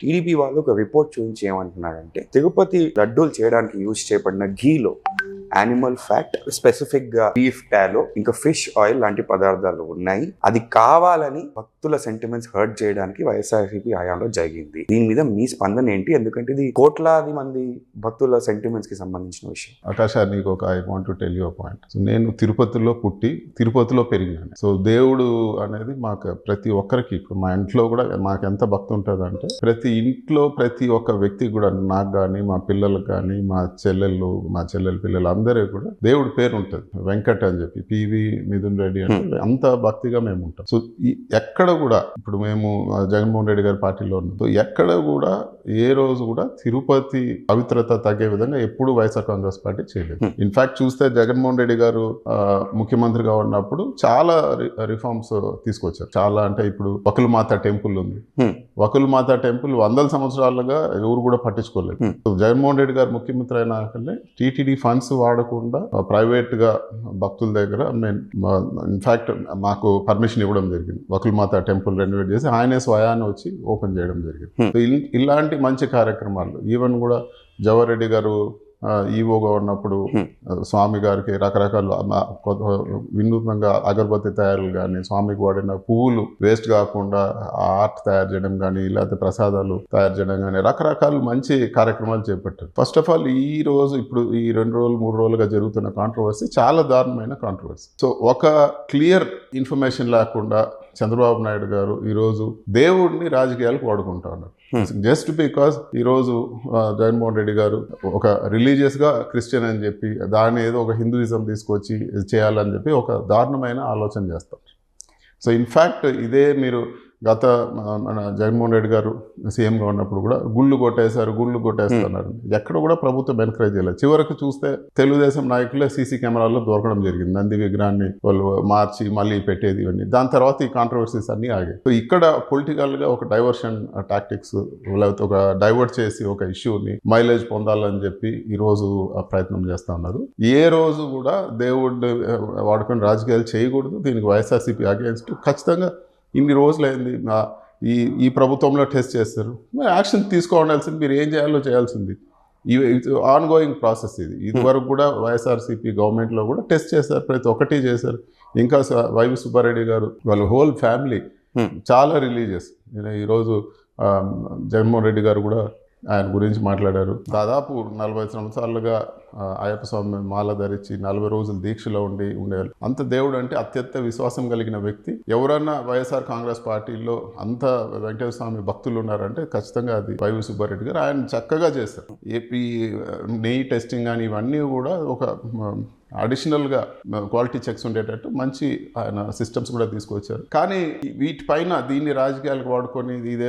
TDP వాళ్ళు ఒక report చూపించి ఏమంటున్నారంటే తిరుపతి లడ్డూలు చేయడానికి యూజ్ చేయబడిన ఘీలో యానిమల్ ఫ్యాట్ స్పెసిఫిక్గా బీఫ్ టాలో ఇంకా ఫిష్ ఆయిల్ లాంటి పదార్థాలు ఉన్నాయి. అది కావాలని భక్తుల సెంటిమెంట్స్ హర్ట్ చేయడానికి వైఎస్ఆర్సీపీ హయాంలో జరిగింది. దీని మీద మీ స్పందన ఏంటి? ఎందుకంటే ఇది కోట్లాది మంది భక్తుల సెంటిమెంట్స్కి సంబంధించిన విషయం. ఆకాశ నీకు ఒక I want to tell you point so నేను తిరుపతిలో పుట్టి తిరుపతిలో పెరిగినాను. సో దేవుడు అనేది మాకు ప్రతి ఒక్కరికి ఇప్పుడు మా ఇంట్లో కూడా మాకు ఎంత భక్తి ఉంటుంది అంటే ప్రతి ఇంట్లో ప్రతి ఒక్క వ్యక్తికి కూడా నాకు కానీ మా పిల్లలకు కానీ మా చెల్లెళ్ళు మా చెల్లెల పిల్లలు అందరూ కూడా దేవుడి పేరు ఉంటుంది. వెంకట్ అని చెప్పి పివి మిథున్ రెడ్డి అంటే అంత భక్తిగా మేము ఉంటాం. సో ఈ ఎక్కడ కూడా ఇప్పుడు మేము జగన్మోహన్ రెడ్డి గారి పార్టీలో ఉన్నాం ఎక్కడ కూడా ఏ రోజు కూడా తిరుపతి పవిత్రత తగ్గే విధంగా ఎప్పుడు వైఎస్ఆర్ కాంగ్రెస్ పార్టీ చేయలేదు. ఇన్ఫాక్ట్ చూస్తే జగన్మోహన్ రెడ్డి గారు ముఖ్యమంత్రిగా ఉన్నప్పుడు చాలా రిఫార్మ్స్ తీసుకొచ్చారు. చాలా అంటే ఇప్పుడు వకుల మాత టెంపుల్ ఉంది. వకుల మాత టెంపుల్ వందల సంవత్సరాలుగా ఎవరు కూడా పట్టించుకోలేదు. జగన్మోహన్ రెడ్డి గారు ముఖ్యమంత్రి అయినాకనే టీటీడీ ఫండ్స్ వాడకుండా ప్రైవేట్గా భక్తుల దగ్గర మేము ఇన్ఫాక్ట్ మాకు పర్మిషన్ ఇవ్వడం జరిగింది. వకుల మాత టెంపుల్ రెనోవేట్ చేసి ఆయనే స్వయాన్ని వచ్చి ఓపెన్ చేయడం జరిగింది. ఇలాంటి మంచి కార్యక్రమాలు ఈవెన్ కూడా జవహర్ రెడ్డి గారు ఈవోగా ఉన్నప్పుడు Hmm. ఆ, స్వామి గారికి రకరకాల వినూత్నంగా అగరబత్తి తయారులు కానీ స్వామికి వాడిన పువ్వులు వేస్ట్ కాకుండా ఆర్ట్ తయారు చేయడం కానీ లేకపోతే ప్రసాదాలు తయారు చేయడం కానీ రకరకాల మంచి కార్యక్రమాలు చేపట్టారు ఫస్ట్ ఆఫ్ ఆల్ ఈ రోజు ఇప్పుడు ఈ రెండు రోజులు మూడు రోజులుగా జరుగుతున్న కాంట్రవర్సీ చాలా దారుణమైన కాంట్రవర్సీ సో ఒక క్లియర్ ఇన్ఫర్మేషన్ లేకుండా చంద్రబాబు నాయుడు గారు ఈరోజు దేవుడిని రాజకీయాలకు వాడుకుంటా ఉన్నారు. జస్ట్ బికాస్ ఈరోజు జగన్మోహన్ రెడ్డి గారు ఒక రిలీజియస్గా క్రిస్టియన్ అని చెప్పి దాన్ని ఏదో ఒక హిందూయిజం తీసుకొచ్చి చేయాలని చెప్పి ఒక దారుణమైన ఆలోచన చేస్తారు. సో ఇన్ఫ్యాక్ట్ ఇదే మీరు గత మన జగన్మోహన్ రెడ్డి గారు సీఎంగా ఉన్నప్పుడు కూడా గుళ్ళు కొట్టేశారు గుళ్ళు కొట్టేస్తున్నారు ఎక్కడ కూడా ప్రభుత్వం ఎన్కరేజ్ చేయలేదు. చివరికి చూస్తే తెలుగుదేశం నాయకులే సీసీ కెమెరాల్లో దొరకడం జరిగింది. నంది విగ్రహాన్ని వాళ్ళు మార్చి మళ్ళీ పెట్టేది ఇవన్నీ. దాని తర్వాత ఈ కాంట్రవర్సీస్ అన్నీ ఆగాయి. సో ఇక్కడ పొలిటికల్గా ఒక డైవర్షన్ టాక్టిక్స్ లేకపోతే ఒక డైవర్ట్ చేసి ఒక ఇష్యూని మైలేజ్ పొందాలని చెప్పి ఈ రోజు ఆ ప్రయత్నం చేస్తా ఉన్నారు. ఏ రోజు కూడా దేవుడు వాడుకొని రాజకీయాలు చేయకూడదు. దీనికి వైఎస్ఆర్సీపీ అగేన్స్ట్ ఖచ్చితంగా ఇన్ని రోజులైంది ఈ ఈ ప్రభుత్వంలో టెస్ట్ చేస్తారు. మరి యాక్షన్ తీసుకోవాల్సింది మీరు ఏం చేయాలో చేయాల్సింది. ఆన్ గోయింగ్ ప్రాసెస్ ఇది. ఇది వరకు కూడా వైఎస్ఆర్సీపీ గవర్నమెంట్లో కూడా టెస్ట్ చేశారు ప్రతి ఒక్కటి చేశారు. ఇంకా వైవి సుబ్బారెడ్డి గారు వాళ్ళ హోల్ ఫ్యామిలీ Hmm. చాలా రిలీజియస్. ఈరోజు ఆ, జగన్మోహన్ రెడ్డి గారు కూడా ఆయన గురించి మాట్లాడారు. దాదాపు నలభై సంవత్సరాలుగా అయ్యప్ప స్వామి మాల ధరించి నలభై రోజులు దీక్షలో ఉండి ఉండేవాళ్ళు. అంత దేవుడు అంటే అత్యంత విశ్వాసం కలిగిన వ్యక్తి. ఎవరన్నా వైఎస్ఆర్ కాంగ్రెస్ పార్టీలో అంత వెంకటేశ్వర స్వామి భక్తులు ఉన్నారంటే ఖచ్చితంగా అది వైవి సుబ్బారెడ్డి గారు ఆయన చక్కగా చేశారు. ఏపీ నెయ్యి టెస్టింగ్ కానీ ఇవన్నీ కూడా ఒక అడిషనల్గా క్వాలిటీ చెక్స్ ఉండేటట్టు మంచి ఆయన సిస్టమ్స్ కూడా తీసుకొచ్చారు. కానీ వీటిపైన దీన్ని రాజకీయాలకు వాడుకొని ఇదేదో